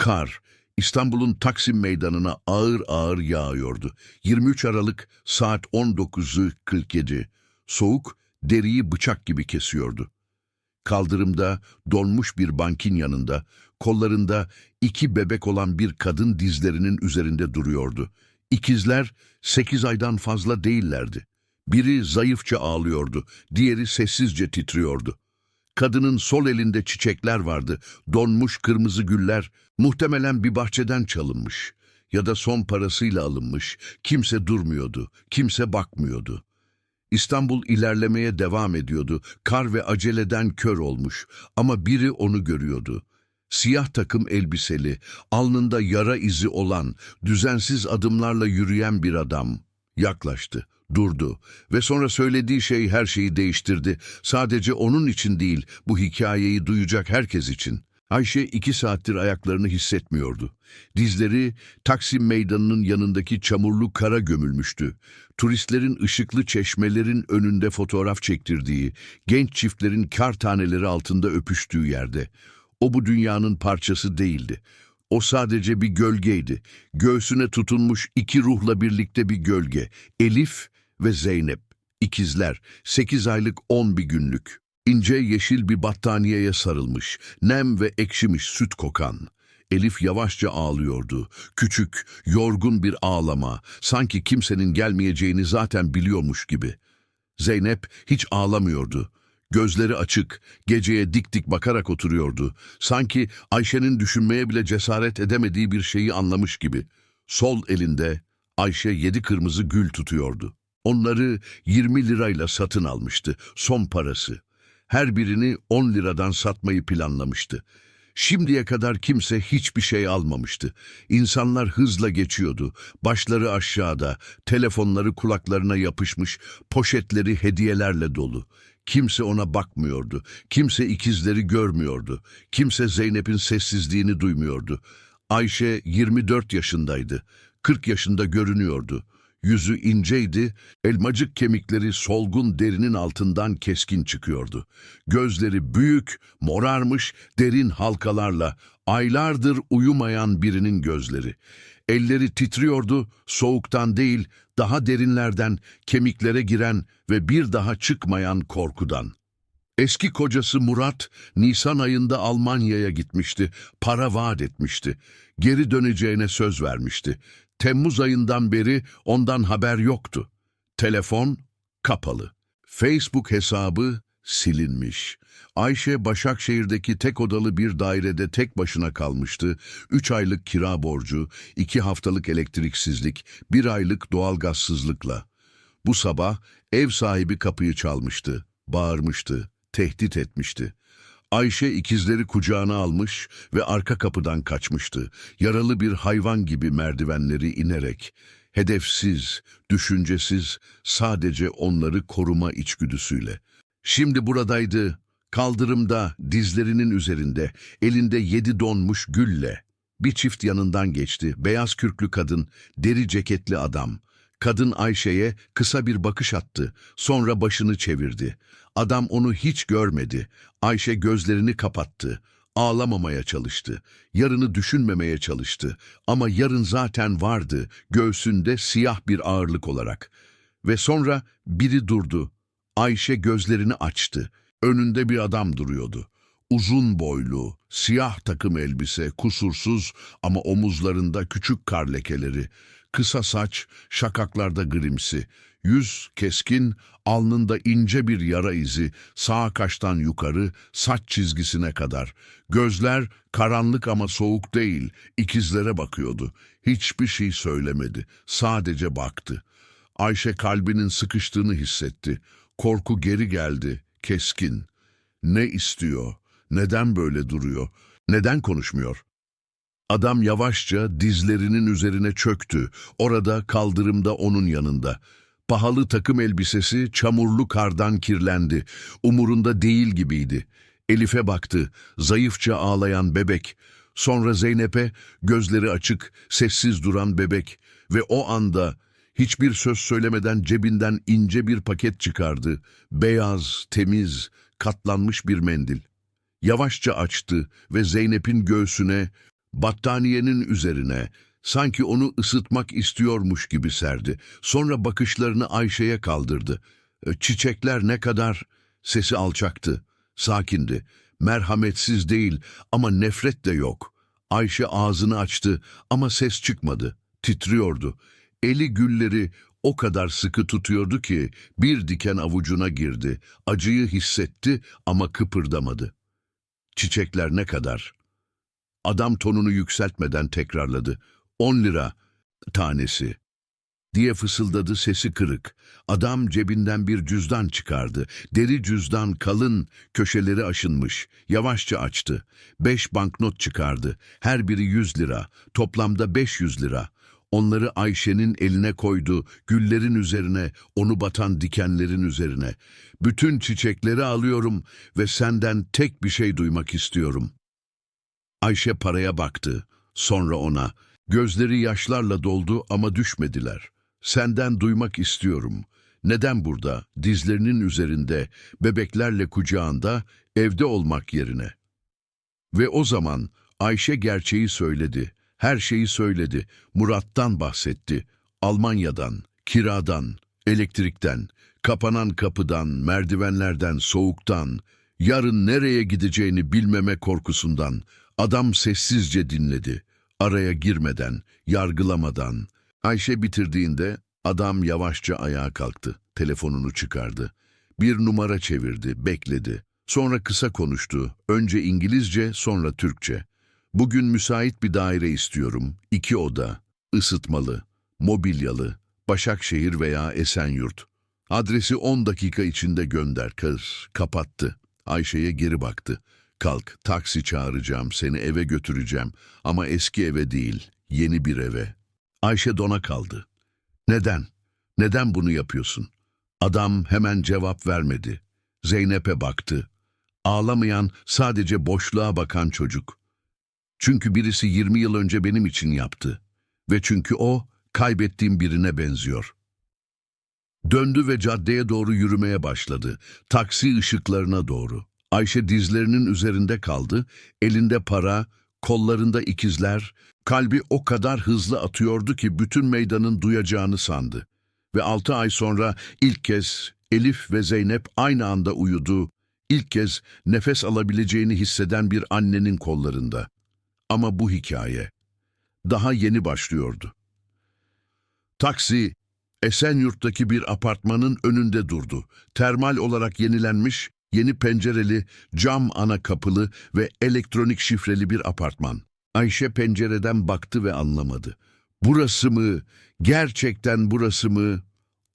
Kar, İstanbul'un Taksim Meydanı'na ağır ağır yağıyordu. 23 Aralık saat 19'u 47. Soğuk, deriyi bıçak gibi kesiyordu. Kaldırımda, donmuş bir bankin yanında, kollarında iki bebek olan bir kadın dizlerinin üzerinde duruyordu. İkizler sekiz aydan fazla değillerdi. Biri zayıfça ağlıyordu, diğeri sessizce titriyordu. Kadının sol elinde çiçekler vardı, donmuş kırmızı güller, muhtemelen bir bahçeden çalınmış ya da son parasıyla alınmış. Kimse durmuyordu, kimse bakmıyordu. İstanbul ilerlemeye devam ediyordu. Kar ve aceleden kör olmuş ama biri onu görüyordu. Siyah takım elbiseli, alnında yara izi olan, düzensiz adımlarla yürüyen bir adam. Yaklaştı, durdu ve sonra söylediği şey her şeyi değiştirdi. Sadece onun için değil, bu hikayeyi duyacak herkes için. Ayşe iki saattir ayaklarını hissetmiyordu. Dizleri Taksim Meydanı'nın yanındaki çamurlu kara gömülmüştü. Turistlerin ışıklı çeşmelerin önünde fotoğraf çektirdiği, genç çiftlerin kar taneleri altında öpüştüğü yerde. O bu dünyanın parçası değildi. O sadece bir gölgeydi. Göğsüne tutunmuş iki ruhla birlikte bir gölge. Elif ve Zeynep. İkizler. Sekiz aylık on bir günlük. İnce yeşil bir battaniyeye sarılmış. Nem ve ekşimiş süt kokan. Elif yavaşça ağlıyordu. Küçük, yorgun bir ağlama. Sanki kimsenin gelmeyeceğini zaten biliyormuş gibi. Zeynep hiç ağlamıyordu. Gözleri açık, geceye dik dik bakarak oturuyordu. Sanki Ayşe'nin düşünmeye bile cesaret edemediği bir şeyi anlamış gibi. Sol elinde Ayşe yedi kırmızı gül tutuyordu. Onları 20 lirayla satın almıştı, son parası. Her birini 10 liradan satmayı planlamıştı. Şimdiye kadar kimse hiçbir şey almamıştı. İnsanlar hızla geçiyordu. Başları aşağıda, telefonları kulaklarına yapışmış, poşetleri hediyelerle dolu. Kimse ona bakmıyordu. Kimse ikizleri görmüyordu. Kimse Zeynep'in sessizliğini duymuyordu. Ayşe 24 yaşındaydı. 40 yaşında görünüyordu. Yüzü inceydi, elmacık kemikleri solgun derinin altından keskin çıkıyordu. Gözleri büyük, morarmış, derin halkalarla, aylardır uyumayan birinin gözleri. Elleri titriyordu, soğuktan değil, daha derinlerden, kemiklere giren ve bir daha çıkmayan korkudan. Eski kocası Murat, Nisan ayında Almanya'ya gitmişti, para vaat etmişti. Geri döneceğine söz vermişti. Temmuz ayından beri ondan haber yoktu. Telefon kapalı. Facebook hesabı silinmiş. Ayşe Başakşehir'deki tek odalı bir dairede tek başına kalmıştı. Üç aylık kira borcu, iki haftalık elektriksizlik, bir aylık doğalgazsızlıkla. Bu sabah ev sahibi kapıyı çalmıştı, bağırmıştı, tehdit etmişti. Ayşe ikizleri kucağına almış ve arka kapıdan kaçmıştı. Yaralı bir hayvan gibi merdivenleri inerek. Hedefsiz, düşüncesiz, sadece onları koruma içgüdüsüyle. Şimdi buradaydı, kaldırımda, dizlerinin üzerinde, elinde yedi donmuş gülle. Bir çift yanından geçti, beyaz kürklü kadın, deri ceketli adam. Kadın Ayşe'ye kısa bir bakış attı, sonra başını çevirdi. Adam onu hiç görmedi. Ayşe gözlerini kapattı. Ağlamamaya çalıştı. Yarını düşünmemeye çalıştı. Ama yarın zaten vardı, göğsünde siyah bir ağırlık olarak. Ve sonra biri durdu. Ayşe gözlerini açtı. Önünde bir adam duruyordu. Uzun boylu, siyah takım elbise, kusursuz ama omuzlarında küçük kar lekeleri. Kısa saç, şakaklarda grimsi. Yüz keskin, alnında ince bir yara izi, sağ kaştan yukarı, saç çizgisine kadar. Gözler karanlık ama soğuk değil, ikizlere bakıyordu. Hiçbir şey söylemedi, sadece baktı. Ayşe kalbinin sıkıştığını hissetti. Korku geri geldi, keskin. Ne istiyor? Neden böyle duruyor? Neden konuşmuyor? Adam yavaşça dizlerinin üzerine çöktü. Orada kaldırımda onun yanında. Pahalı takım elbisesi çamurlu kardan kirlendi. Umurunda değil gibiydi. Elif'e baktı. Zayıfça ağlayan bebek. Sonra Zeynep'e gözleri açık, sessiz duran bebek. Ve o anda hiçbir söz söylemeden cebinden ince bir paket çıkardı. Beyaz, temiz, katlanmış bir mendil. Yavaşça açtı ve Zeynep'in göğsüne Battaniyenin üzerine sanki onu ısıtmak istiyormuş gibi serdi. Sonra bakışlarını Ayşe'ye kaldırdı. E, Çiçekler ne kadar? Sesi alçaktı, sakindi. Merhametsiz değil ama nefret de yok. Ayşe ağzını açtı ama ses çıkmadı. Titriyordu. Eli gülleri o kadar sıkı tutuyordu ki bir diken avucuna girdi. Acıyı hissetti ama kıpırdamadı. Çiçekler ne kadar? Adam tonunu yükseltmeden tekrarladı. On lira tanesi. Diye fısıldadı sesi kırık. Adam cebinden bir cüzdan çıkardı. Deri cüzdan kalın, köşeleri aşınmış. Yavaşça açtı. Beş banknot çıkardı. Her biri yüz lira. Toplamda beş yüz lira. Onları Ayşe'nin eline koydu. Güllerin üzerine, onu batan dikenlerin üzerine. Bütün çiçekleri alıyorum ve senden tek bir şey duymak istiyorum. Ayşe paraya baktı. Sonra ona. Gözleri yaşlarla doldu ama düşmediler. Senden duymak istiyorum. Neden burada, dizlerinin üzerinde, bebeklerle kucağında, evde olmak yerine? Ve o zaman Ayşe gerçeği söyledi. Her şeyi söyledi. Murat'tan bahsetti. Almanya'dan, kiradan, elektrikten, kapanan kapıdan, merdivenlerden, soğuktan, yarın nereye gideceğini bilmeme korkusundan. Adam sessizce dinledi. Araya girmeden, yargılamadan. Ayşe bitirdiğinde adam yavaşça ayağa kalktı. Telefonunu çıkardı. Bir numara çevirdi, bekledi. Sonra kısa konuştu. Önce İngilizce, sonra Türkçe. Bugün müsait bir daire istiyorum. İki oda, ısıtmalı, mobilyalı, Başakşehir veya Esenyurt. Adresi 10 dakika içinde gönder kız. Kapattı. Ayşe'ye geri baktı. Kalk, taksi çağıracağım, seni eve götüreceğim. Ama eski eve değil, yeni bir eve. Ayşe dona kaldı. Neden? Neden bunu yapıyorsun? Adam hemen cevap vermedi. Zeynep'e baktı. Ağlamayan, sadece boşluğa bakan çocuk. Çünkü birisi 20 yıl önce benim için yaptı. Ve çünkü o, kaybettiğim birine benziyor. Döndü ve caddeye doğru yürümeye başladı. Taksi ışıklarına doğru. Ayşe dizlerinin üzerinde kaldı. Elinde para, kollarında ikizler. Kalbi o kadar hızlı atıyordu ki bütün meydanın duyacağını sandı. Ve altı ay sonra ilk kez Elif ve Zeynep aynı anda uyudu. İlk kez nefes alabileceğini hisseden bir annenin kollarında. Ama bu hikaye daha yeni başlıyordu. Taksi, Esenyurt'taki bir apartmanın önünde durdu. Termal olarak yenilenmiş, yeni pencereli, cam ana kapılı ve elektronik şifreli bir apartman. Ayşe pencereden baktı ve anlamadı. Burası mı? Gerçekten burası mı?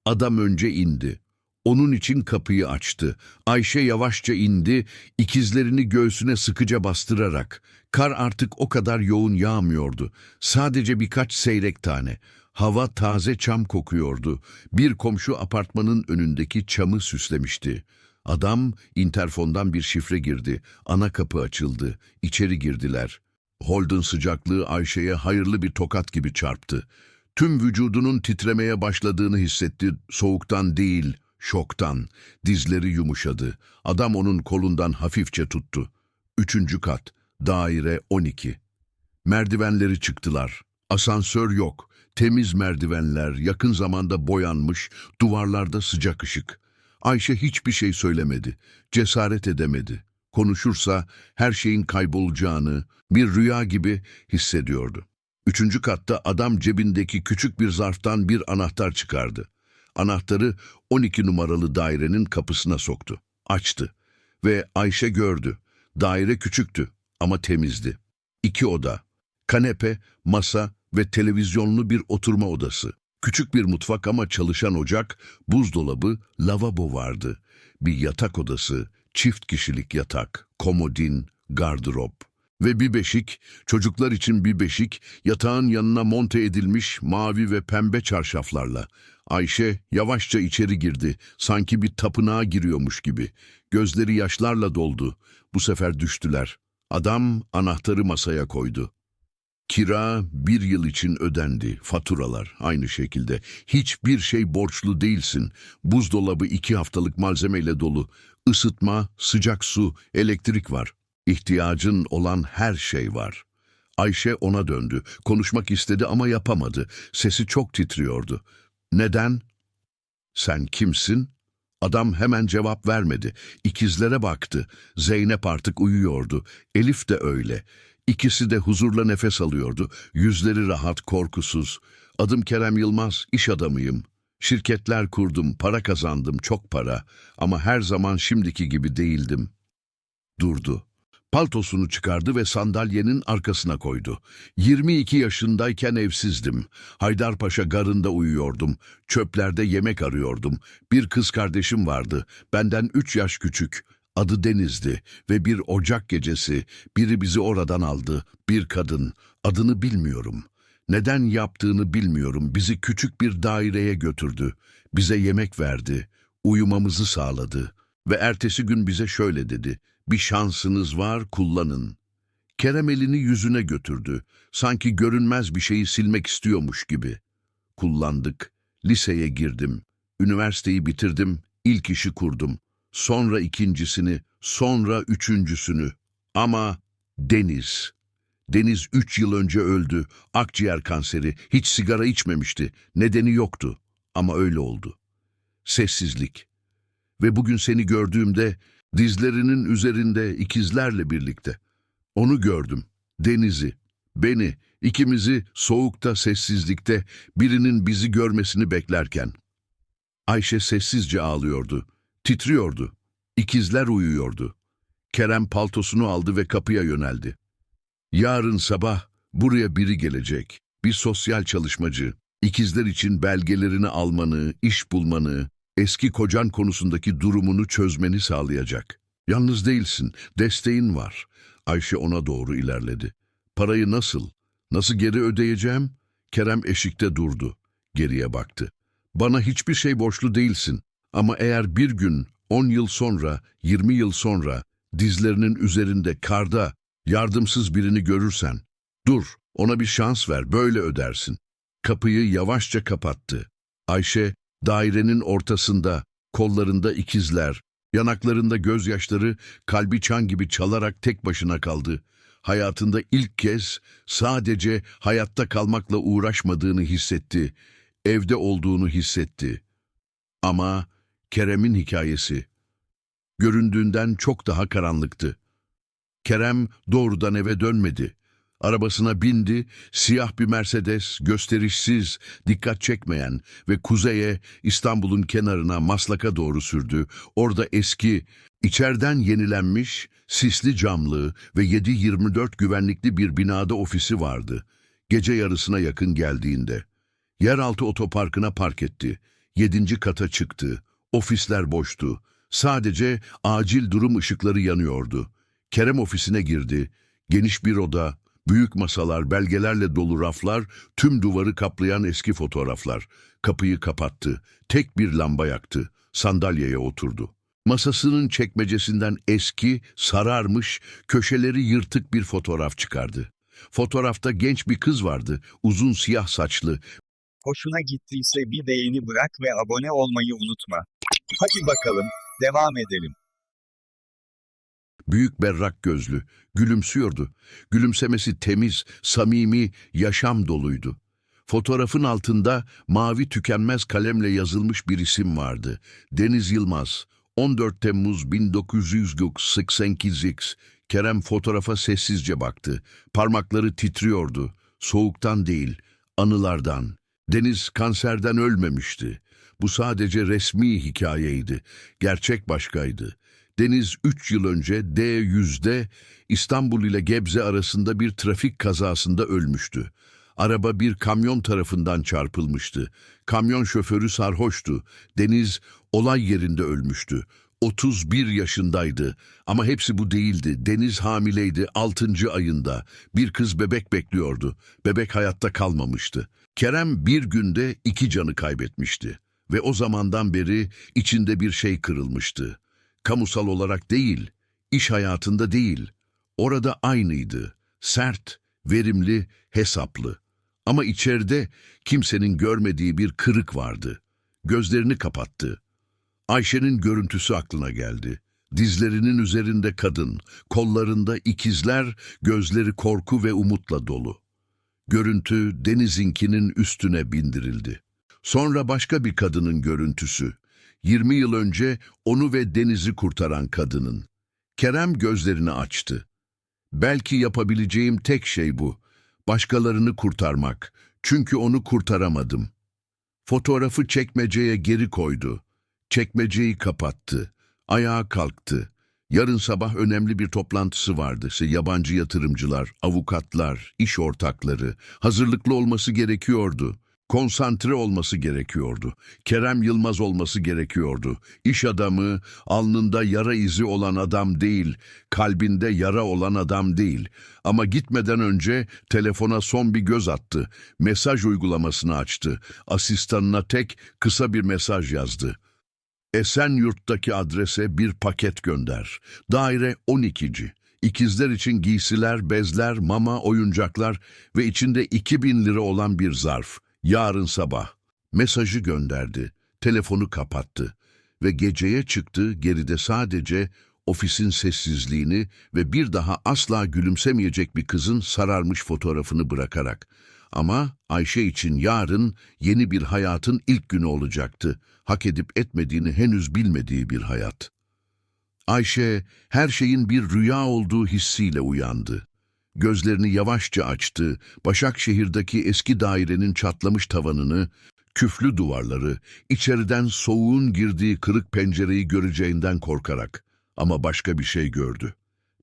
Adam önce indi. Onun için kapıyı açtı. Ayşe yavaşça indi, ikizlerini göğsüne sıkıca bastırarak. Kar artık o kadar yoğun yağmıyordu. Sadece birkaç seyrek tane. Hava taze çam kokuyordu. Bir komşu apartmanın önündeki çamı süslemişti. Adam interfondan bir şifre girdi. Ana kapı açıldı. İçeri girdiler. Holden sıcaklığı Ayşe'ye hayırlı bir tokat gibi çarptı. Tüm vücudunun titremeye başladığını hissetti. Soğuktan değil, şoktan. Dizleri yumuşadı. Adam onun kolundan hafifçe tuttu. Üçüncü kat, daire 12. Merdivenleri çıktılar. Asansör yok. Temiz merdivenler, yakın zamanda boyanmış, duvarlarda sıcak ışık. Ayşe hiçbir şey söylemedi. Cesaret edemedi. Konuşursa her şeyin kaybolacağını bir rüya gibi hissediyordu. Üçüncü katta adam cebindeki küçük bir zarftan bir anahtar çıkardı. Anahtarı 12 numaralı dairenin kapısına soktu. Açtı ve Ayşe gördü. Daire küçüktü ama temizdi. İki oda, kanepe, masa ve televizyonlu bir oturma odası. Küçük bir mutfak ama çalışan ocak, buzdolabı, lavabo vardı. Bir yatak odası, çift kişilik yatak, komodin, gardırop. Ve bir beşik, çocuklar için bir beşik, yatağın yanına monte edilmiş mavi ve pembe çarşaflarla. Ayşe yavaşça içeri girdi, sanki bir tapınağa giriyormuş gibi. Gözleri yaşlarla doldu. Bu sefer düştüler. Adam anahtarı masaya koydu. Kira bir yıl için ödendi, faturalar aynı şekilde. Hiçbir şey borçlu değilsin. Buzdolabı iki haftalık malzemeyle dolu. Isıtma, sıcak su, elektrik var. İhtiyacın olan her şey var. Ayşe ona döndü. Konuşmak istedi ama yapamadı. Sesi çok titriyordu. Neden? Sen kimsin? Adam hemen cevap vermedi. İkizlere baktı. Zeynep artık uyuyordu. Elif de öyle. İkisi de huzurla nefes alıyordu. Yüzleri rahat, korkusuz. Adım Kerem Yılmaz, iş adamıyım. Şirketler kurdum, para kazandım, çok para. Ama her zaman şimdiki gibi değildim. Durdu. Paltosunu çıkardı ve sandalyenin arkasına koydu. 22 yaşındayken evsizdim. Haydarpaşa garında uyuyordum. Çöplerde yemek arıyordum. Bir kız kardeşim vardı. Benden 3 yaş küçük. Adı Deniz'di ve bir Ocak gecesi biri bizi oradan aldı. Bir kadın. Adını bilmiyorum. Neden yaptığını bilmiyorum. Bizi küçük bir daireye götürdü. Bize yemek verdi. Uyumamızı sağladı. Ve ertesi gün bize şöyle dedi. Bir şansınız var, kullanın. Kerem elini yüzüne götürdü. Sanki görünmez bir şeyi silmek istiyormuş gibi. Kullandık. Liseye girdim. Üniversiteyi bitirdim. İlk işi kurdum. Sonra ikincisini, sonra üçüncüsünü. Ama Deniz. Deniz üç yıl önce öldü. Akciğer kanseri. Hiç sigara içmemişti. Nedeni yoktu. Ama öyle oldu. Sessizlik. Ve bugün seni gördüğümde dizlerinin üzerinde ikizlerle birlikte. Onu gördüm. Deniz'i, beni, ikimizi soğukta, sessizlikte birinin bizi görmesini beklerken. Ayşe sessizce ağlıyordu. Titriyordu. İkizler uyuyordu. Kerem paltosunu aldı ve kapıya yöneldi. Yarın sabah buraya biri gelecek. Bir sosyal çalışmacı. İkizler için belgelerini almanı, iş bulmanı, eski kocan konusundaki durumunu çözmeni sağlayacak. Yalnız değilsin, desteğin var. Ayşe ona doğru ilerledi. Parayı nasıl, nasıl geri ödeyeceğim? Kerem eşikte durdu. Geriye baktı. Bana hiçbir şey borçlu değilsin. Ama eğer bir gün, on yıl sonra, yirmi yıl sonra dizlerinin üzerinde karda yardımsız birini görürsen, dur, ona bir şans ver, böyle ödersin. Kapıyı yavaşça kapattı. Ayşe, dairenin ortasında, kollarında ikizler, yanaklarında gözyaşları, kalbi çan gibi çalarak tek başına kaldı. Hayatında ilk kez sadece hayatta kalmakla uğraşmadığını hissetti, evde olduğunu hissetti. Ama Kerem'in hikayesi göründüğünden çok daha karanlıktı. Kerem doğrudan eve dönmedi. Arabasına bindi, siyah bir Mercedes, gösterişsiz, dikkat çekmeyen ve kuzeye İstanbul'un kenarına Maslak'a doğru sürdü. Orada eski, içeriden yenilenmiş, sisli camlı ve 7-24 güvenlikli bir binada ofisi vardı. Gece yarısına yakın geldiğinde. Yeraltı otoparkına park etti. Yedinci kata çıktı. Ofisler boştu. Sadece acil durum ışıkları yanıyordu. Kerem ofisine girdi. Geniş bir oda, büyük masalar, belgelerle dolu raflar, tüm duvarı kaplayan eski fotoğraflar. Kapıyı kapattı. Tek bir lamba yaktı. Sandalyeye oturdu. Masasının çekmecesinden eski, sararmış, köşeleri yırtık bir fotoğraf çıkardı. Fotoğrafta genç bir kız vardı, uzun siyah saçlı, Hoşuna gittiyse bir beğeni bırak ve abone olmayı unutma. Hadi bakalım, devam edelim. Büyük berrak gözlü, gülümsüyordu. Gülümsemesi temiz, samimi, yaşam doluydu. Fotoğrafın altında mavi tükenmez kalemle yazılmış bir isim vardı. Deniz Yılmaz, 14 Temmuz 1988 Kerem fotoğrafa sessizce baktı. Parmakları titriyordu. Soğuktan değil, anılardan. Deniz kanserden ölmemişti. Bu sadece resmi hikayeydi. Gerçek başkaydı. Deniz 3 yıl önce D100'de İstanbul ile Gebze arasında bir trafik kazasında ölmüştü. Araba bir kamyon tarafından çarpılmıştı. Kamyon şoförü sarhoştu. Deniz olay yerinde ölmüştü. 31 yaşındaydı ama hepsi bu değildi. Deniz hamileydi 6. ayında. Bir kız bebek bekliyordu. Bebek hayatta kalmamıştı. Kerem bir günde iki canı kaybetmişti. Ve o zamandan beri içinde bir şey kırılmıştı. Kamusal olarak değil, iş hayatında değil. Orada aynıydı. Sert, verimli, hesaplı. Ama içeride kimsenin görmediği bir kırık vardı. Gözlerini kapattı. Ayşe'nin görüntüsü aklına geldi. Dizlerinin üzerinde kadın, kollarında ikizler, gözleri korku ve umutla dolu. Görüntü Deniz'inkinin üstüne bindirildi. Sonra başka bir kadının görüntüsü. 20 yıl önce onu ve Deniz'i kurtaran kadının. Kerem gözlerini açtı. Belki yapabileceğim tek şey bu. Başkalarını kurtarmak. Çünkü onu kurtaramadım. Fotoğrafı çekmeceye geri koydu. Çekmeceyi kapattı. Ayağa kalktı. Yarın sabah önemli bir toplantısı vardı. Yabancı yatırımcılar, avukatlar, iş ortakları. Hazırlıklı olması gerekiyordu. Konsantre olması gerekiyordu. Kerem Yılmaz olması gerekiyordu. İş adamı, alnında yara izi olan adam değil, kalbinde yara olan adam değil. Ama gitmeden önce telefona son bir göz attı. Mesaj uygulamasını açtı. Asistanına tek kısa bir mesaj yazdı. Esenyurt'taki adrese bir paket gönder. Daire 12. İkizler için giysiler, bezler, mama, oyuncaklar ve içinde 2000 lira olan bir zarf. Yarın sabah. Mesajı gönderdi. Telefonu kapattı. Ve geceye çıktı geride sadece ofisin sessizliğini ve bir daha asla gülümsemeyecek bir kızın sararmış fotoğrafını bırakarak. Ama Ayşe için yarın yeni bir hayatın ilk günü olacaktı. Hak edip etmediğini henüz bilmediği bir hayat. Ayşe her şeyin bir rüya olduğu hissiyle uyandı. Gözlerini yavaşça açtı, Başakşehir'deki eski dairenin çatlamış tavanını, küflü duvarları, içeriden soğuğun girdiği kırık pencereyi göreceğinden korkarak. Ama başka bir şey gördü.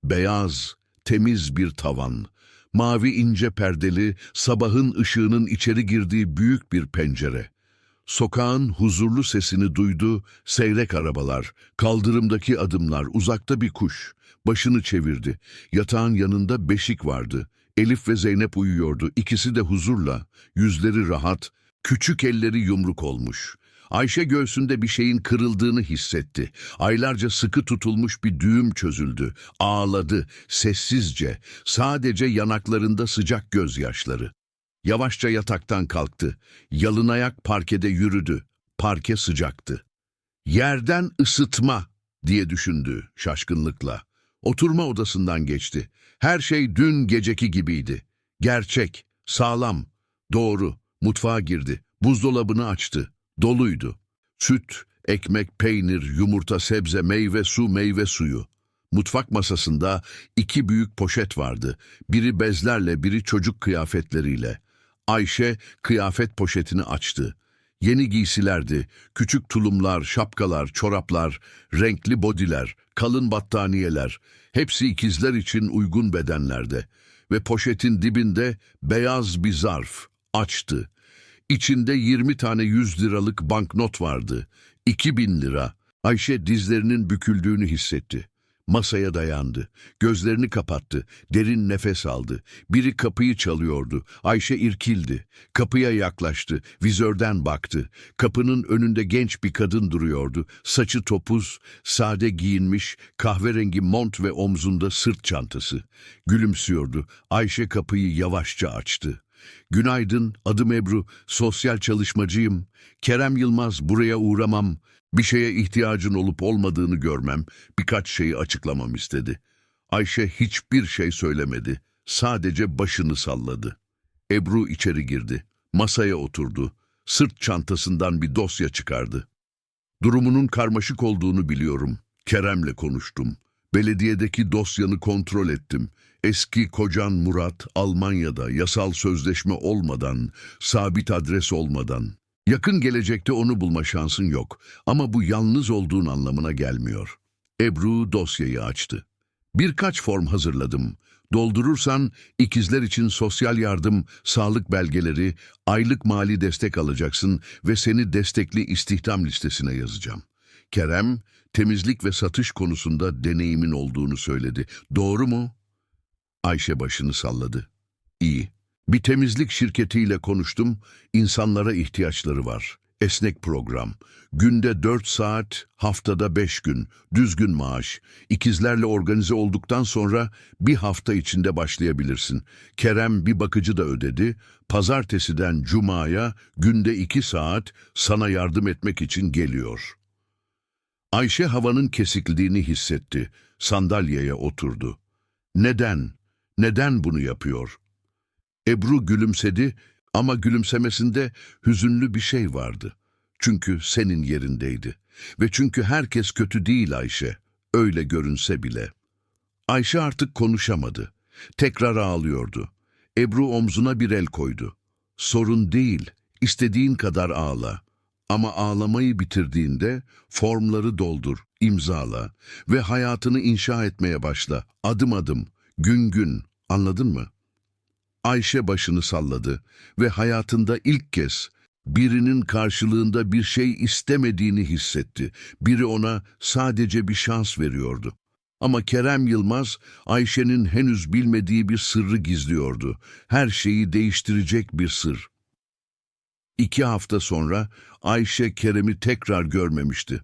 Beyaz, temiz bir tavan, mavi ince perdeli, sabahın ışığının içeri girdiği büyük bir pencere. Sokağın huzurlu sesini duydu, seyrek arabalar, kaldırımdaki adımlar, uzakta bir kuş. Başını çevirdi. Yatağın yanında beşik vardı. Elif ve Zeynep uyuyordu. İkisi de huzurla, yüzleri rahat, küçük elleri yumruk olmuş. Ayşe göğsünde bir şeyin kırıldığını hissetti. Aylarca sıkı tutulmuş bir düğüm çözüldü. Ağladı, sessizce, sadece yanaklarında sıcak gözyaşları. Yavaşça yataktan kalktı. Yalın ayak parkede yürüdü. Parke sıcaktı. Yerden ısıtma diye düşündü şaşkınlıkla. Oturma odasından geçti. Her şey dün geceki gibiydi. Gerçek, sağlam, doğru. Mutfağa girdi. Buzdolabını açtı. Doluydu. Süt, ekmek, peynir, yumurta, sebze, meyve, su, meyve suyu. Mutfak masasında iki büyük poşet vardı. Biri bezlerle, biri çocuk kıyafetleriyle. Ayşe kıyafet poşetini açtı. Yeni giysilerdi. Küçük tulumlar, şapkalar, çoraplar, renkli bodiler, kalın battaniyeler. Hepsi ikizler için uygun bedenlerde. Ve poşetin dibinde beyaz bir zarf. Açtı. İçinde 20 tane 100 liralık banknot vardı. 2000 lira. Ayşe dizlerinin büküldüğünü hissetti. Masaya dayandı. Gözlerini kapattı. Derin nefes aldı. Biri kapıyı çalıyordu. Ayşe irkildi. Kapıya yaklaştı. Vizörden baktı. Kapının önünde genç bir kadın duruyordu. Saçı topuz, sade giyinmiş, kahverengi mont ve omzunda sırt çantası. Gülümsüyordu. Ayşe kapıyı yavaşça açtı. Günaydın, adım Ebru, sosyal çalışmacıyım. Kerem Yılmaz, buraya uğramam. Bir şeye ihtiyacın olup olmadığını görmem, birkaç şeyi açıklamam istedi. Ayşe hiçbir şey söylemedi, sadece başını salladı. Ebru içeri girdi, masaya oturdu, sırt çantasından bir dosya çıkardı. Durumunun karmaşık olduğunu biliyorum. Kerem'le konuştum. Belediyedeki dosyanı kontrol ettim. Eski kocan Murat Almanya'da yasal sözleşme olmadan, sabit adres olmadan. Yakın gelecekte onu bulma şansın yok ama bu yalnız olduğun anlamına gelmiyor. Ebru dosyayı açtı. Birkaç form hazırladım. Doldurursan ikizler için sosyal yardım, sağlık belgeleri, aylık mali destek alacaksın ve seni destekli istihdam listesine yazacağım. Kerem, temizlik ve satış konusunda deneyimin olduğunu söyledi. Doğru mu? Ayşe başını salladı. İyi. Bir temizlik şirketiyle konuştum. İnsanlara ihtiyaçları var. Esnek program. Günde 4 saat, haftada 5 gün. Düzgün maaş. İkizlerle organize olduktan sonra bir hafta içinde başlayabilirsin. Kerem bir bakıcı da ödedi. Pazartesiden cumaya günde 2 saat sana yardım etmek için geliyor. Ayşe havanın kesikliğini hissetti. Sandalyeye oturdu. Neden? Neden bunu yapıyor? Ebru gülümsedi ama gülümsemesinde hüzünlü bir şey vardı. Çünkü senin yerindeydi. Ve çünkü herkes kötü değil Ayşe. Öyle görünse bile. Ayşe artık konuşamadı. Tekrar ağlıyordu. Ebru omzuna bir el koydu. Sorun değil, istediğin kadar ağla. Ama ağlamayı bitirdiğinde formları doldur, imzala ve hayatını inşa etmeye başla. Adım adım, gün gün, anladın mı? Ayşe başını salladı ve hayatında ilk kez birinin karşılığında bir şey istemediğini hissetti. Biri ona sadece bir şans veriyordu. Ama Kerem Yılmaz, Ayşe'nin henüz bilmediği bir sırrı gizliyordu. Her şeyi değiştirecek bir sır. İki hafta sonra Ayşe Kerem'i tekrar görmemişti.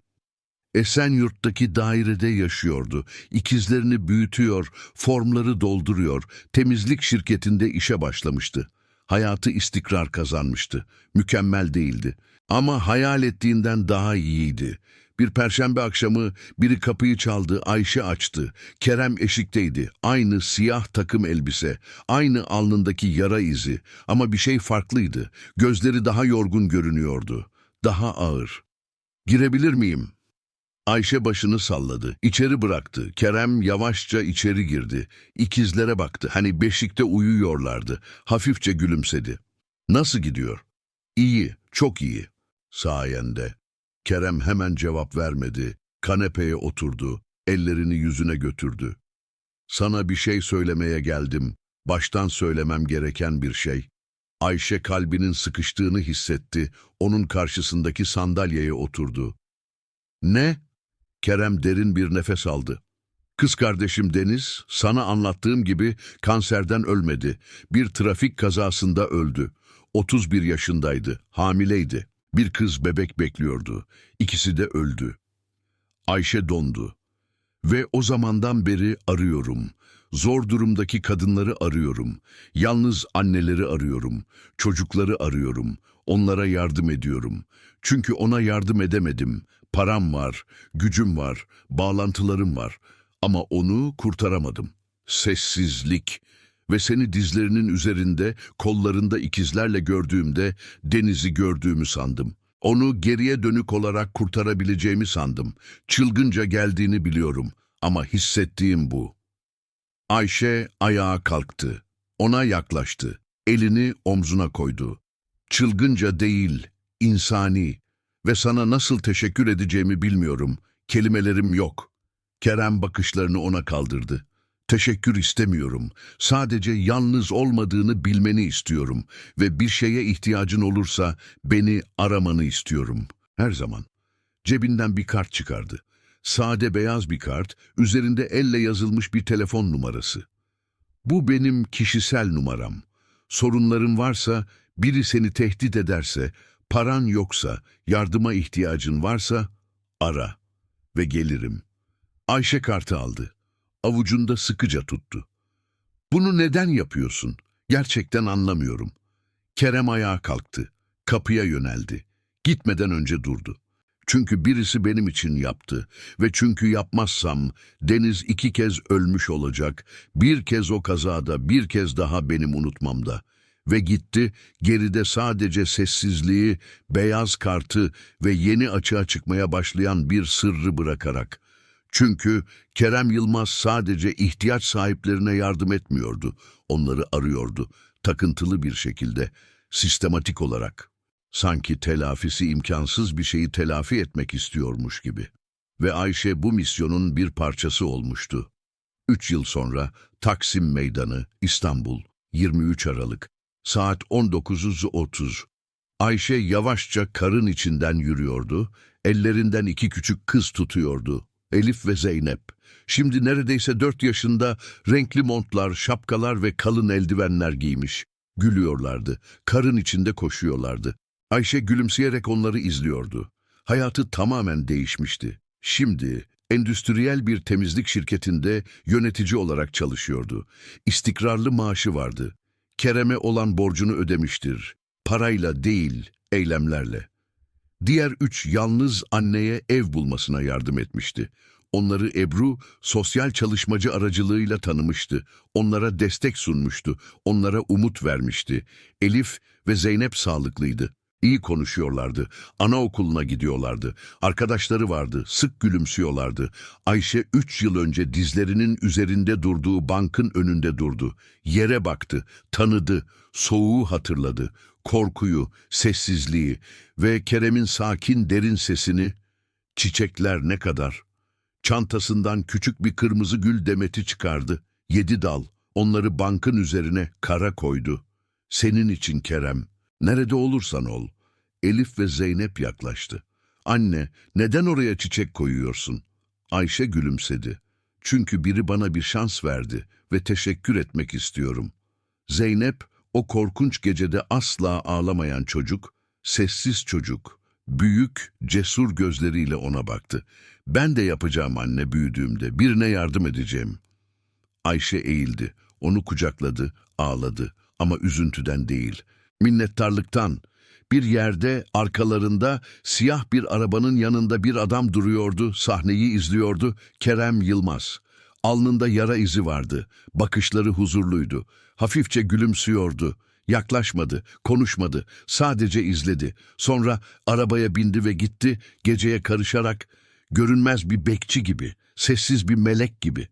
Esenyurt'taki dairede yaşıyordu. İkizlerini büyütüyor, formları dolduruyor, temizlik şirketinde işe başlamıştı. Hayatı istikrar kazanmıştı. Mükemmel değildi. Ama hayal ettiğinden daha iyiydi. Bir perşembe akşamı biri kapıyı çaldı, Ayşe açtı. Kerem eşikteydi. Aynı siyah takım elbise, aynı alnındaki yara izi. Ama bir şey farklıydı. Gözleri daha yorgun görünüyordu. Daha ağır. Girebilir miyim? Ayşe başını salladı. İçeri bıraktı. Kerem yavaşça içeri girdi. İkizlere baktı. Hani beşikte uyuyorlardı. Hafifçe gülümsedi. Nasıl gidiyor? İyi, çok iyi. Sayende. Kerem hemen cevap vermedi. Kanepeye oturdu. Ellerini yüzüne götürdü. Sana bir şey söylemeye geldim. Baştan söylemem gereken bir şey. Ayşe kalbinin sıkıştığını hissetti. Onun karşısındaki sandalyeye oturdu. Ne? Kerem derin bir nefes aldı. Kız kardeşim Deniz, sana anlattığım gibi kanserden ölmedi. Bir trafik kazasında öldü. 31 yaşındaydı, hamileydi. Bir kız bebek bekliyordu. İkisi de öldü. Ayşe dondu. Ve o zamandan beri arıyorum. Zor durumdaki kadınları arıyorum. Yalnız anneleri arıyorum. Çocukları arıyorum. Onlara yardım ediyorum. Çünkü ona yardım edemedim. Param var, gücüm var, bağlantılarım var. Ama onu kurtaramadım. Sessizlik ve seni dizlerinin üzerinde, kollarında ikizlerle gördüğümde denizi gördüğümü sandım. Onu geriye dönük olarak kurtarabileceğimi sandım. Çılgınca geldiğini biliyorum ama hissettiğim bu. Ayşe ayağa kalktı. Ona yaklaştı. Elini omzuna koydu. Çılgınca değil, insani ve sana nasıl teşekkür edeceğimi bilmiyorum. Kelimelerim yok. Kerem bakışlarını ona kaldırdı. Teşekkür istemiyorum. Sadece yalnız olmadığını bilmeni istiyorum ve bir şeye ihtiyacın olursa beni aramanı istiyorum. Her zaman. Cebinden bir kart çıkardı. Sade beyaz bir kart, üzerinde elle yazılmış bir telefon numarası. Bu benim kişisel numaram. Sorunların varsa, biri seni tehdit ederse, paran yoksa, yardıma ihtiyacın varsa, ara ve gelirim. Ayşe kartı aldı. Avucunda sıkıca tuttu. Bunu neden yapıyorsun? Gerçekten anlamıyorum. Kerem ayağa kalktı. Kapıya yöneldi. Gitmeden önce durdu. Çünkü birisi benim için yaptı ve çünkü yapmazsam Deniz iki kez ölmüş olacak, bir kez o kazada, bir kez daha benim unutmamda. Ve gitti, geride sadece sessizliği, beyaz kartı ve yeni açığa çıkmaya başlayan bir sırrı bırakarak. Çünkü Kerem Yılmaz sadece ihtiyaç sahiplerine yardım etmiyordu, onları arıyordu, takıntılı bir şekilde, sistematik olarak. Sanki telafisi imkansız bir şeyi telafi etmek istiyormuş gibi. Ve Ayşe bu misyonun bir parçası olmuştu. Üç yıl sonra Taksim Meydanı, İstanbul, 23 Aralık, saat 19.30. Ayşe yavaşça karın içinden yürüyordu, ellerinden iki küçük kız tutuyordu, Elif ve Zeynep. Şimdi neredeyse dört yaşında renkli montlar, şapkalar ve kalın eldivenler giymiş. Gülüyorlardı, karın içinde koşuyorlardı. Ayşe gülümseyerek onları izliyordu. Hayatı tamamen değişmişti. Şimdi endüstriyel bir temizlik şirketinde yönetici olarak çalışıyordu. İstikrarlı maaşı vardı. Kerem'e olan borcunu ödemiştir. Parayla değil, eylemlerle. Diğer üç yalnız anneye ev bulmasına yardım etmişti. Onları Ebru sosyal çalışmacı aracılığıyla tanımıştı. Onlara destek sunmuştu. Onlara umut vermişti. Elif ve Zeynep sağlıklıydı. İyi konuşuyorlardı. Anaokuluna gidiyorlardı. Arkadaşları vardı. Sık gülümsüyorlardı. Ayşe üç yıl önce dizlerinin üzerinde durduğu bankın önünde durdu. Yere baktı, tanıdı, soğuğu hatırladı. Korkuyu, sessizliği ve Kerem'in sakin derin sesini Çiçekler ne kadar? Çantasından küçük bir kırmızı gül demeti çıkardı. Yedi dal. Onları bankın üzerine kara koydu. Senin için Kerem. Nerede olursan ol. Elif ve Zeynep yaklaştı. Anne, neden oraya çiçek koyuyorsun? Ayşe gülümsedi. Çünkü biri bana bir şans verdi ve teşekkür etmek istiyorum. Zeynep, o korkunç gecede asla ağlamayan çocuk, sessiz çocuk, büyük, cesur gözleriyle ona baktı. Ben de yapacağım anne büyüdüğümde, birine yardım edeceğim. Ayşe eğildi, onu kucakladı, ağladı ama üzüntüden değil, minnettarlıktan. Bir yerde arkalarında siyah bir arabanın yanında bir adam duruyordu, sahneyi izliyordu, Kerem Yılmaz. Alnında yara izi vardı, bakışları huzurluydu, hafifçe gülümsüyordu. Yaklaşmadı, konuşmadı, sadece izledi. Sonra arabaya bindi ve gitti, geceye karışarak, görünmez bir bekçi gibi, sessiz bir melek gibi.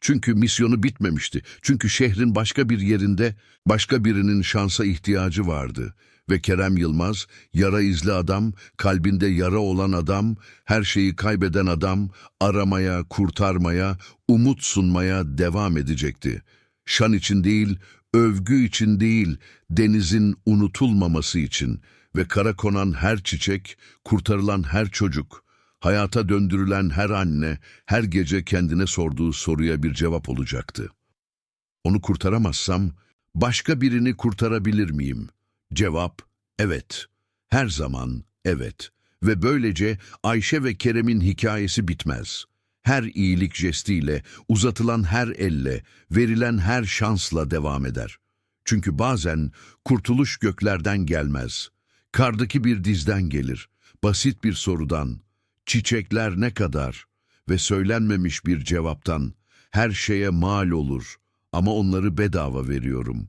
Çünkü misyonu bitmemişti. Çünkü şehrin başka bir yerinde başka birinin şansa ihtiyacı vardı. Ve Kerem Yılmaz, yara izli adam, kalbinde yara olan adam, her şeyi kaybeden adam, aramaya, kurtarmaya, umut sunmaya devam edecekti. Şan için değil, övgü için değil, denizin unutulmaması için ve kara konan her çiçek, kurtarılan her çocuk, hayata döndürülen her anne, her gece kendine sorduğu soruya bir cevap olacaktı. Onu kurtaramazsam, başka birini kurtarabilir miyim? Cevap, evet. Her zaman evet. Ve böylece Ayşe ve Kerem'in hikayesi bitmez. Her iyilik jestiyle, uzatılan her elle, verilen her şansla devam eder. Çünkü bazen kurtuluş göklerden gelmez. Kardaki bir dizden gelir, basit bir sorudan, çiçekler ne kadar ve söylenmemiş bir cevaptan her şeye mal olur ama onları bedava veriyorum.